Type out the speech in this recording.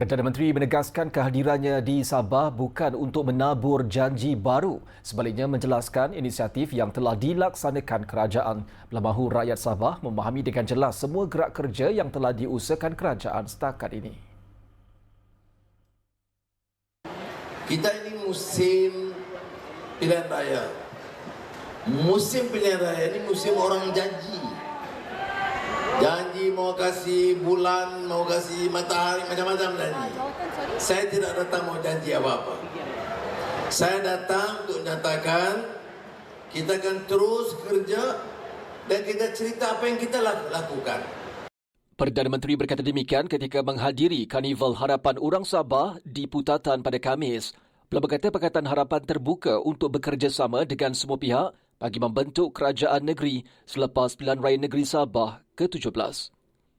Perdana Menteri menegaskan kehadirannya di Sabah bukan untuk menabur janji baru. Sebaliknya menjelaskan inisiatif yang telah dilaksanakan kerajaan belah mahu rakyat Sabah memahami dengan jelas semua gerak kerja yang telah diusahakan kerajaan setakat ini. Kita ini musim pilihan raya. Musim pilihan raya ini musim orang janji. Mau kasih bulan, mau kasih matahari, macam-macam janji. Saya tidak datang mau janji apa-apa. Saya datang untuk menyatakan kita akan terus kerja dan kita cerita apa yang kita lakukan. Perdana Menteri berkata demikian ketika menghadiri Karnival Harapan Orang Sabah di Putatan pada Kamis. Beliau berkata Pakatan Harapan terbuka untuk bekerjasama dengan semua pihak bagi membentuk kerajaan negeri selepas pilihan raya negeri Sabah ke-17.